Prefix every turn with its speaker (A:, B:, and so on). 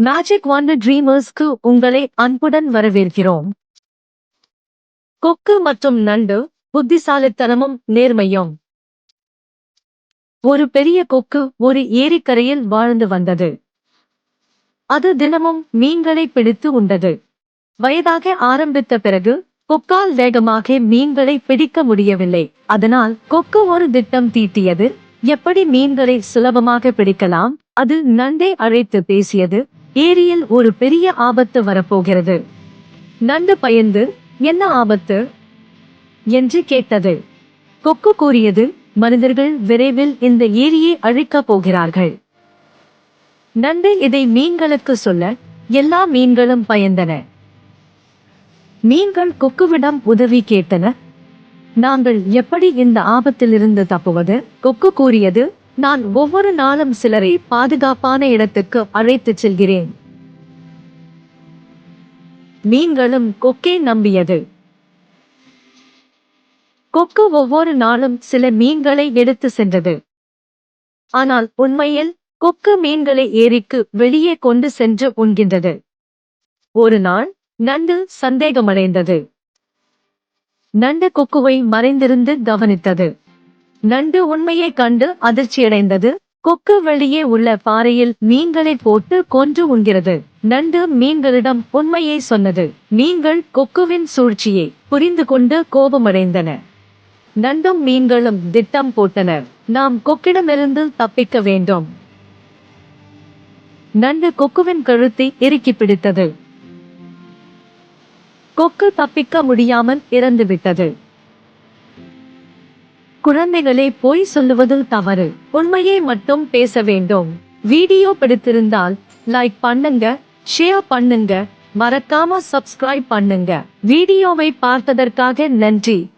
A: Magic wonder ட்ரீமர்ஸ்க்கு உங்களை அன்புடன் வரவேற்கிறோம். கொக்கு மற்றும் நண்டு புத்திசாலித்தனமும் நேர்மையும். ஒரு பெரிய கொக்கு ஒரு ஏரிக்கரையில் வாழ்ந்து வந்தது. அது தினமும் மீன்களை பிடித்து உண்டது. வயதாக ஆரம்பித்த பிறகு கொக்கால் வேகமாக மீன்களை பிடிக்க முடியவில்லை. அதனால் கொக்கு ஒரு திட்டம் தீட்டியது. எப்படி மீன்களை சுலபமாக பிடிக்கலாம்? அது நண்டை அழைத்து பேசியது. ஏரியில் ஒரு பெரிய ஆபத்து வரப்போகிறது. நண்டு பயந்து என்ன ஆபத்து? என்று கேட்டது. கொக்கு கூறியது மனிதர்கள் விரைவில் இந்த ஏரியை அழிக்கப் போகிறார்கள். நண்டு இதை மீன்களுக்கு சொல்ல எல்லா மீன்களும் பயந்தன. மீன்கள் கொக்குவிடம் உதவி கேட்டன? நாங்கள் எப்படி இந்த ஆபத்திலிருந்து தப்புவது? கொக்கு கூறியது நான் ஒவ்வொரு நாளும் சிலரை பாதுகாப்பான இடத்துக்கு அழைத்துச் செல்கிறேன். மீன்களும் கொக்கே நம்பியது. கொக்கு ஒவ்வொரு நாளும் சில மீன்களை எடுத்து சென்றது. ஆனால் உண்மையில் கொக்கு மீன்களை ஏரிக்கு வெளியே கொண்டு சென்று உண்கின்றது. ஒரு நாள் நண்டு சந்தேகமடைந்தது. நண்டு கொக்குவை மறைந்திருந்து கவனித்தது. நண்டு உண்மையைக் கண்டு அதிர்ச்சியடைந்தது. கொக்கு வெளியே உள்ள பாறையில் மீன்களை போட்டு கொன்று உண்கிறது. நண்டு மீன்களிடம் உண்மையை சொன்னது. மீன்கள் கொக்குவின் சூழ்ச்சியை புரிந்து கொண்டு கோபமடைந்தன. நண்டும் மீன்களும் திட்டம் போட்டனர். நாம் கொக்கிடமிருந்து தப்பிக்க வேண்டும். நண்டு கொக்குவின் கழுத்தை இறுக்கி பிடித்தது. கொக்கு தப்பிக்க முடியாமல் இறந்துவிட்டது. குழந்தைகளே பொய் சொல்லுவது தவறு. உண்மையை மட்டும் பேச வேண்டும். வீடியோ பிடித்திருந்தால் லைக் பண்ணுங்க ஷேர் பண்ணுங்க மறக்காம சப்ஸ்கிரைப் பண்ணுங்க. வீடியோவை பார்த்ததற்காக நன்றி.